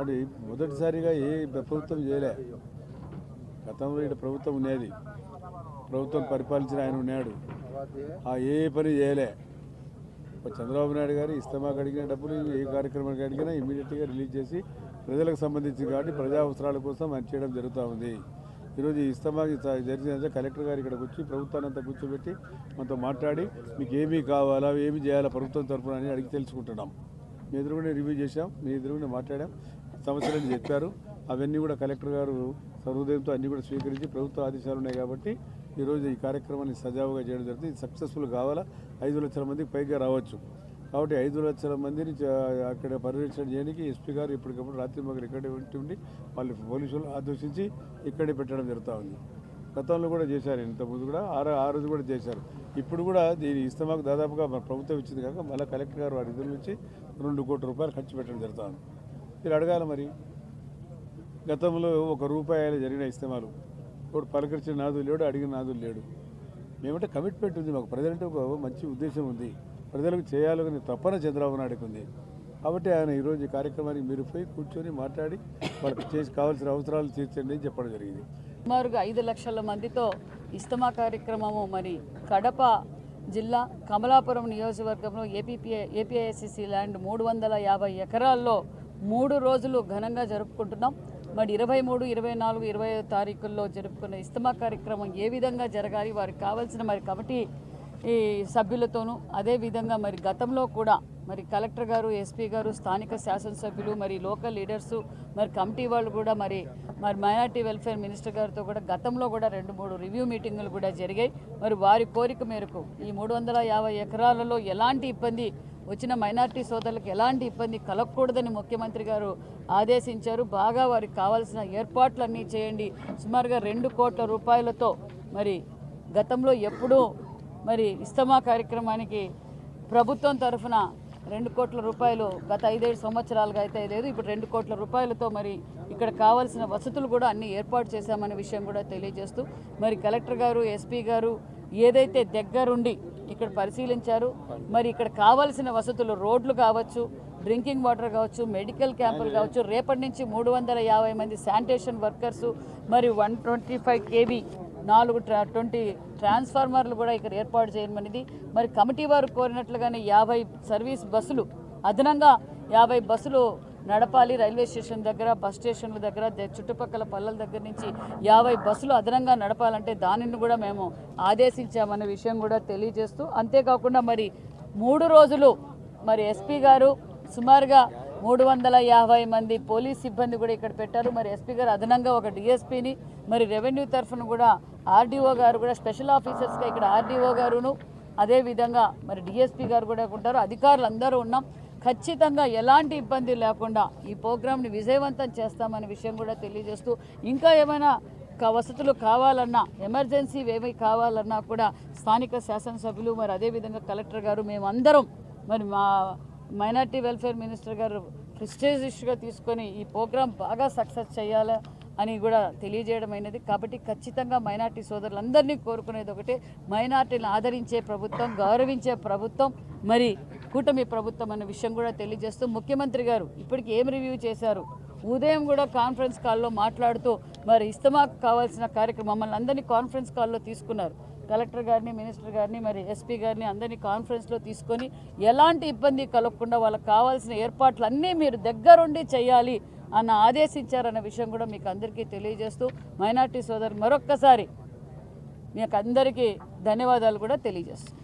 అది మొదటిసారిగా ఏ ప్రభుత్వం చేయలే. గతంలో ఇక్కడ ప్రభుత్వం ఉండేది. ప్రభుత్వం పరిపాలించిన ఆయన ఉన్నాడు. ఆ ఏ పని చేయలే. చంద్రబాబు నాయుడు గారు ఇస్తమాకు అడిగిన డబ్బులు ఏ కార్యక్రమానికి అడిగినా ఇమీడియట్గా రిలీజ్ చేసి ప్రజలకు సంబంధించి కాబట్టి ప్రజా అవసరాల కోసం అది చేయడం జరుగుతూ ఉంది. ఈరోజు ఈ ఇస్తమాకి జరిగిన కలెక్టర్ గారు ఇక్కడికి వచ్చి ప్రభుత్వాన్ని అంతా కూర్చోబెట్టి మనతో మాట్లాడి మీకు ఏమీ కావాలా ఏమి చేయాలా ప్రభుత్వం తరఫున అని అడిగి తెలుసుకుంటున్నాం. మీ ఎదురుగునే రివ్యూ చేశాం మీ ఎదురుగునే మాట్లాడాం. సమస్యలని చెప్పారు. అవన్నీ కూడా కలెక్టర్ గారు సర్వోదయంతో అన్నీ కూడా స్వీకరించి ప్రభుత్వ ఆదేశాలు ఉన్నాయి కాబట్టి ఈరోజు ఈ కార్యక్రమాన్ని సజావుగా చేయడం జరుగుతుంది. ఇది సక్సెస్ఫుల్ కావాలా? ఐదు లక్షల మందికి పైగా రావచ్చు. కాబట్టి ఐదు లక్షల మందిని అక్కడ పర్యవేక్షణ చేయడానికి ఎస్పీ గారు ఎప్పటికప్పుడు రాత్రి మాకు ఇక్కడే ఉండి ఉండి వాళ్ళు పోలీసులు ఆదేశించి ఇక్కడే పెట్టడం జరుగుతూ ఉంది. గతంలో కూడా చేశారు ఇంతకుముందు కూడా. ఆ ఆ రోజు కూడా చేశారు. ఇప్పుడు కూడా దీని ఇస్తమాకు దాదాపుగా ప్రభుత్వం ఇచ్చింది కాక మళ్ళీ కలెక్టర్ గారు వారి నిధుల నుంచి రెండు కోట్ల రూపాయలు ఖర్చు పెట్టడం జరుగుతూ ఉంది. మీరు అడగాలి మరి. గతంలో ఒక రూపాయలు జరిగిన ఇస్తమాలు. ఇప్పుడు పలకరించిన నాదులు లేడు అడిగిన నాదులు లేడు. మేమంటే కమిట్మెంట్ ఉంది మాకు. ప్రజలంటే ఒక మంచి ఉద్దేశం ఉంది. ప్రజలకు చేయాలని తప్పన చంద్రబాబు నాయుడుకు ఉంది. కాబట్టి ఆయన ఈరోజు ఈ కార్యక్రమానికి మీరు పోయి కూర్చొని మాట్లాడి వాళ్ళకి చేసి కావాల్సిన అవసరాలు తీర్చండి అని చెప్పడం జరిగింది. సుమారుగా ఐదు లక్షల మందితో ఇస్తమా కార్యక్రమము మరి కడప జిల్లా కమలాపురం నియోజకవర్గంలో ఏపీపీ ఏపీఐసిసి ల్యాండ్ మూడు వందల యాభై ఎకరాల్లో మూడు రోజులు ఘనంగా జరుపుకుంటున్నాం. మరి ఇరవై మూడు ఇరవై నాలుగు ఇరవై ఐదు తారీఖుల్లో జరుపుకున్న ఇస్తమా కార్యక్రమం ఏ విధంగా జరగాలి వారికి కావాల్సిన మరి కమిటీ ఈ సభ్యులతోనూ అదేవిధంగా మరి గతంలో కూడా మరి కలెక్టర్ గారు ఎస్పీ గారు స్థానిక శాసనసభ్యులు మరి లోకల్ లీడర్సు మరి కమిటీ వాళ్ళు కూడా మరి మరి మైనార్టీ వెల్ఫేర్ మినిస్టర్ గారితో కూడా గతంలో కూడా రెండు మూడు రివ్యూ మీటింగులు కూడా జరిగాయి. మరి వారి కోరిక మేరకు ఈ మూడు వందల యాభై ఎకరాలలో ఎలాంటి ఇబ్బంది వచ్చిన మైనార్టీ సోదరులకు ఎలాంటి ఇబ్బంది కలగకూడదని ముఖ్యమంత్రి గారు ఆదేశించారు. బాగా వారికి కావాల్సిన ఏర్పాట్లన్నీ చేయండి. సుమారుగా రెండు కోట్ల రూపాయలతో మరి గతంలో ఎప్పుడూ మరి ఇస్తమా కార్యక్రమానికి ప్రభుత్వం తరఫున రెండు కోట్ల రూపాయలు గత ఐదేడు సంవత్సరాలుగా అయితే లేదు. ఇప్పుడు రెండు కోట్ల రూపాయలతో మరి ఇక్కడ కావాల్సిన వసతులు కూడా అన్ని ఏర్పాటు చేశామనే విషయం కూడా తెలియజేస్తూ మరి కలెక్టర్ గారు ఎస్పీ గారు ఏదైతే దగ్గరుండి ఇక్కడ పరిశీలించారు మరి ఇక్కడ కావాల్సిన వసతులు రోడ్లు కావచ్చు డ్రింకింగ్ వాటర్ కావచ్చు మెడికల్ క్యాంపులు కావచ్చు రేపటి నుంచి మూడు వందల యాభై మంది శానిటేషన్ వర్కర్సు మరి వన్ ట్వంటీ ఫైవ్ కేవీ నాలుగు ట్రా ట్వంటీ ట్రాన్స్ఫార్మర్లు కూడా ఇక్కడ ఏర్పాటు చేయమనేది. మరి కమిటీ వారు కోరినట్లుగానే యాభై సర్వీస్ బస్సులు అదనంగా యాభై బస్సులు నడపాలి రైల్వే స్టేషన్ దగ్గర బస్ స్టేషన్ల దగ్గర చుట్టుపక్కల పల్లెల దగ్గర నుంచి యాభై బస్సులు అదనంగా నడపాలంటే దానిని కూడా మేము ఆదేశించామనే విషయం కూడా తెలియజేస్తూ అంతేకాకుండా మరి మూడు రోజులు మరి ఎస్పీ గారు సుమారుగా మూడు వందల యాభై మంది పోలీస్ సిబ్బంది కూడా ఇక్కడ పెట్టారు. మరి ఎస్పీ గారు అదనంగా ఒక డిఎస్పీని మరి రెవెన్యూ తరఫున కూడా ఆర్డీఓ గారు కూడా స్పెషల్ ఆఫీసర్స్గా ఇక్కడ ఆర్డీఓ గారును అదేవిధంగా మరి డిఎస్పీ గారు కూడా ఉంటారు. అధికారులు అందరూ ఉన్నాం. ఖచ్చితంగా ఎలాంటి ఇబ్బంది లేకుండా ఈ ప్రోగ్రామ్ని విజయవంతం చేస్తామనే విషయం కూడా తెలియజేస్తూ ఇంకా ఏమైనా వసతులు కావాలన్నా ఎమర్జెన్సీ ఏమి కావాలన్నా కూడా స్థానిక శాసనసభ్యులు మరి అదేవిధంగా కలెక్టర్ గారు మేమందరం మరి మా మైనార్టీ వెల్ఫేర్ మినిస్టర్ గారు ప్రిస్టేజియస్గా తీసుకొని ఈ ప్రోగ్రాం బాగా సక్సెస్ చేయాలి అని కూడా తెలియజేయడం అయినది. కాబట్టి ఖచ్చితంగా మైనార్టీ సోదరులందరినీ కోరుకునేది ఒకటే. మైనార్టీని ఆదరించే ప్రభుత్వం గౌరవించే ప్రభుత్వం మరి కూటమి ప్రభుత్వం అన్న విషయం కూడా తెలియజేస్తూ ముఖ్యమంత్రి గారు ఇప్పటికి ఏం రివ్యూ చేశారు? ఉదయం కూడా కాన్ఫరెన్స్ కాల్లో మాట్లాడుతూ మరి ఇస్తమాకు కావాల్సిన కార్యక్రమం మమ్మల్ని అందరినీ కాన్ఫరెన్స్ కాల్లో తీసుకున్నారు. కలెక్టర్ గారిని మినిస్టర్ గారిని మరి ఎస్పీ గారిని అందరినీ కాన్ఫరెన్స్లో తీసుకొని ఎలాంటి ఇబ్బంది కలగకుండా వాళ్ళకి కావాల్సిన ఏర్పాట్లు అన్నీ మీరు దగ్గరుండి చేయాలి అన్న ఆదేశించారన్న విషయం కూడా మీకు అందరికీ తెలియజేస్తూ మైనార్టీ సోదరు మరొక్కసారి మీకు అందరికీ ధన్యవాదాలు కూడా తెలియజేస్తాం